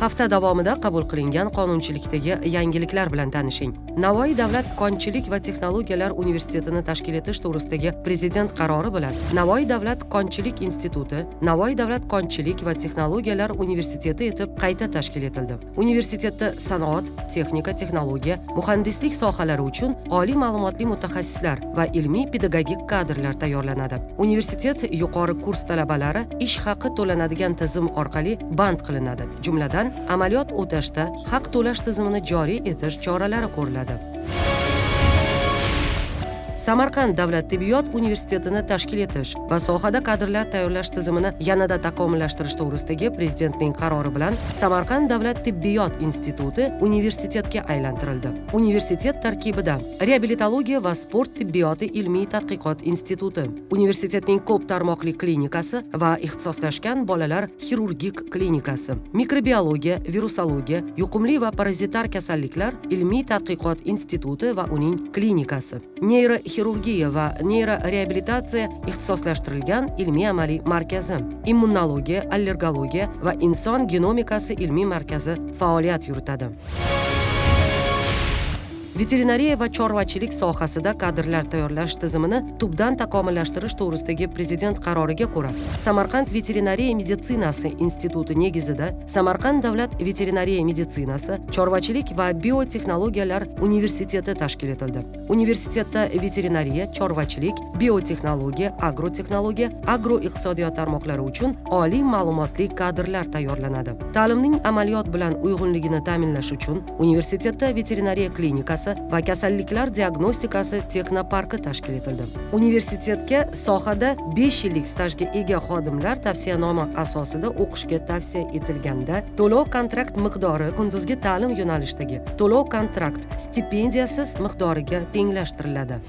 hafta davomida qabul qilingan qonunchilikdagi yangiliklar bilan tanishing. Navoiy davlat konchilik va texnologiyalar universitetini tashkil etish to'g'risidagi prezident qarori bilan navoiy davlat konchilik instituti navoiy davlat konchilik va texnologiyalar universiteti etib qayta tashkil etildi. Universitetda sanoat texnika texnologiya muhandislik sohalari uchun oliy ma'lumotli mutaxassislar va ilmiy pedagogik kadrlar tayyorlanadi. Universitet yuqori kurs talabalari ish haqi to'lanadigan tizim orqali band qilinadi. Jumladan amaliyot o'tashda haq to'lash tizimini joriy etish choralari ko'riladi. Samarqand davlat tibbiyot universitetini tashkil etish va sohada kadrlar tayyorlash tizimini yanada takomillashtirish to'g'risidagi prezidentning qarori bilan samarqand davlat tibbiyot instituti universitetga aylantirildi. Universitet tarkibida reabilitologiya va sport tibbiyoti ilmiy tadqiqot instituti universitetning ko'p tarmoqli klinikasi va ixtisoslashgan bolalar xirurgik klinikasi mikrobiologiya virusologiya yuqumli va parazitar kasalliklar ilmiy tadqiqot instituti va uning klinikasi neyro xirurgiya va neyroreabilitatsiya ixtisoslashtirilgan ilmiy amaliy markazi immunologiya allergologiya va inson genomikasi ilmiy markazi faoliyat yuritadi veterinariya va chorvachilik sohasida kadrlar tayyorlash tizimini tubdan takomillashtirish to'g'risidagi prezident qaroriga ko'ra samarqand veterinariya meditsinasi instituti negizida samarqand davlat veterinariya meditsinasi chorvachilik va biotexnologiyalar universiteti tashkil etildi. Universitetda veterinariya chorvachilik biotexnologiya agrotexnologiya agroiqtisodiyot tarmoqlari uchun oliy ma'lumotli kadrlar tayyorlanadi. Ta'limning amaliyot bilan uyg'unligini ta'minlash uchun universitetda veterinariya klinikasi va kasalliklar diagnostikasi texnoparki tashkil etildi. Universitetga sohada besh yillik stajga ega xodimlar tavsiyanoma asosida o'qishga tavsiya etilganda to'lov kontrakt miqdori kunduzgi ta'lim yo'nalishidagi to'lov kontrakt stipendiyasiz miqdoriga tenglashtiriladi.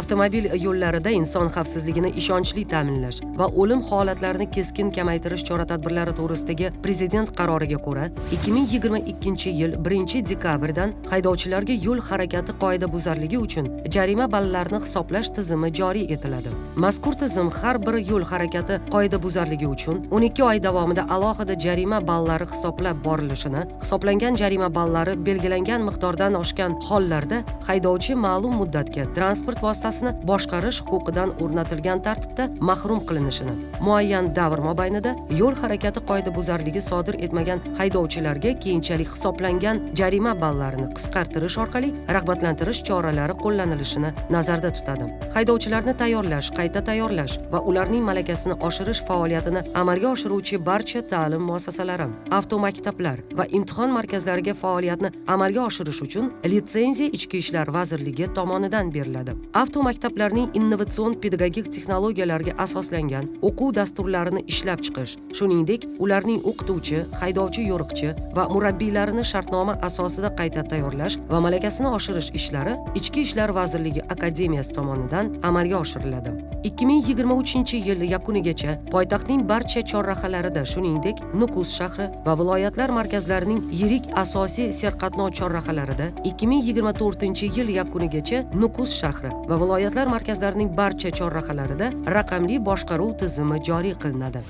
Avtomobil yo'llarida inson xavfsizligini ishonchli ta'minlash va o'lim holatlarini keskin kamaytirish chora tadbirlari to'g'risidagi prezident qaroriga ko'ra ikki ming yigirma ikkinchi yil 1 dekabrdan haydovchilarga yo'l harakati qoidabuzarligi uchun jarima ballarini hisoblash tizimi joriy etiladi. Mazkur tizim har bir yo'l harakati qoidabuzarligi uchun o'n ikki oy davomida alohida jarima ballari hisoblab borilishini hisoblangan jarima ballari belgilangan miqdordan oshgan hollarda haydovchi ma'lum muddatga transport vositasini boshqarish huquqidan o'rnatilgan tartibda mahrum qilinishini muayyan davr mobaynida yo'l harakati qoidabuzarligi sodir etmagan haydovchilarga keyinchalik hisoblangan jarima ballarini qisqartirish orqali rag'batlantirish choralari qo'llanilishini nazarda tutadi. Haydovchilarni tayyorlash qayta tayyorlash va ularning malakasini oshirish faoliyatini amalga oshiruvchi barcha ta'lim muassasalari avtomaktablar va imtihon markazlariga faoliyatni amalga oshirish uchun litsenziya ichki ishlar vazirligi tomonidan beriladi. Avtomaktablarning innovatsion pedagogik texnologiyalarga asoslangan o'quv dasturlarini ishlab chiqish. Shuningdek ularning o'qituvchi haydovchi yo'riqchi va murabbiylarini shartnoma asosida qayta tayyorlash va malakasini oshirish ishlari ichki ishlar vazirligi akademiyasi tomonidan amalga oshiriladi. ikki ming yigirma uchinchi yil yakunigacha poytaxtning barcha chorrahalarida shuningdek nukus shahri va viloyatlar markazlarining yirik asosiy serqatnov chorrahalarida ikki ming yigirma to'rtinchi yil yakunigacha nukus shahri va viloyatlar markazlarining barcha chorrahalarida raqamli boshqaruv tizimi joriy qilinadi.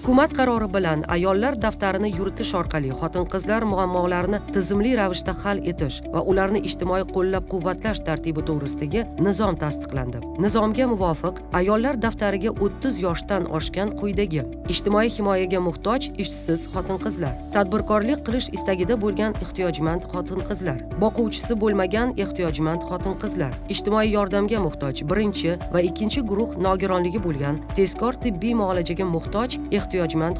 Hukumat qarori bilan ayollar daftarini yuritish orqali xotin qizlar muammolarini tizimli ravishda hal etish va ularni ijtimoiy qo'llab quvvatlash tartibi to'g'risidagi nizom tasdiqlandi. Nizomga muvofiq ayollar daftariga o'ttiz yoshdan oshgan quyidagi ijtimoiy himoyaga muhtoj ishsiz xotin qizlar tadbirkorlik qilish istagida bo'lgan ehtiyojmand xotin qizlar boquvchisi bo'lmagan ehtiyojmand xotin qizlar ijtimoiy yordamga muhtoj birinchi va ikkinchi guruh nogironligi bo'lgan tezkor tibbiy muolajaga muhtoj ehtiyojmand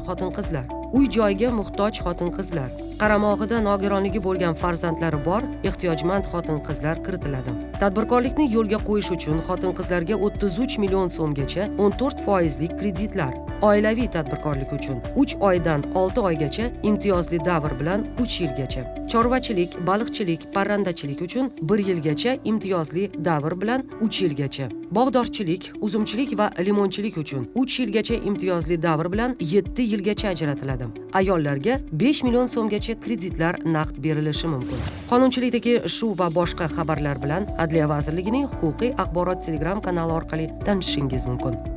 xotin qizlar uy joyga muhtoj xotin qizlar qaramog'ida nogironligi bo'lgan farzandlari bor ehtiyojmand xotin qizlar kiritiladi. Tadbirkorlikni yo'lga qo'yish uchun xotin qizlarga o'ttiz uch million so'mgacha o'n to'rt foizlik kreditlar oilaviy tadbirkorlik uchun uch oydan olti oygacha imtiyozli davr bilan uch yilgacha chorvachilik baliqchilik parrandachilik uchun bir yilgacha imtiyozli davr bilan uch yilgacha bog'dorchilik uzumchilik va limonchilik uchun uch yilgacha imtiyozli davr bilan yetti yilgacha ajratiladi. Ayollarga besh million so'mgacha kreditlar naqd berilishi mumkin. Qonunchilikdagi shu va boshqa xabarlar bilan adliya vazirligining huquqiy axborot telegram kanali orqali tanishishingiz mumkin.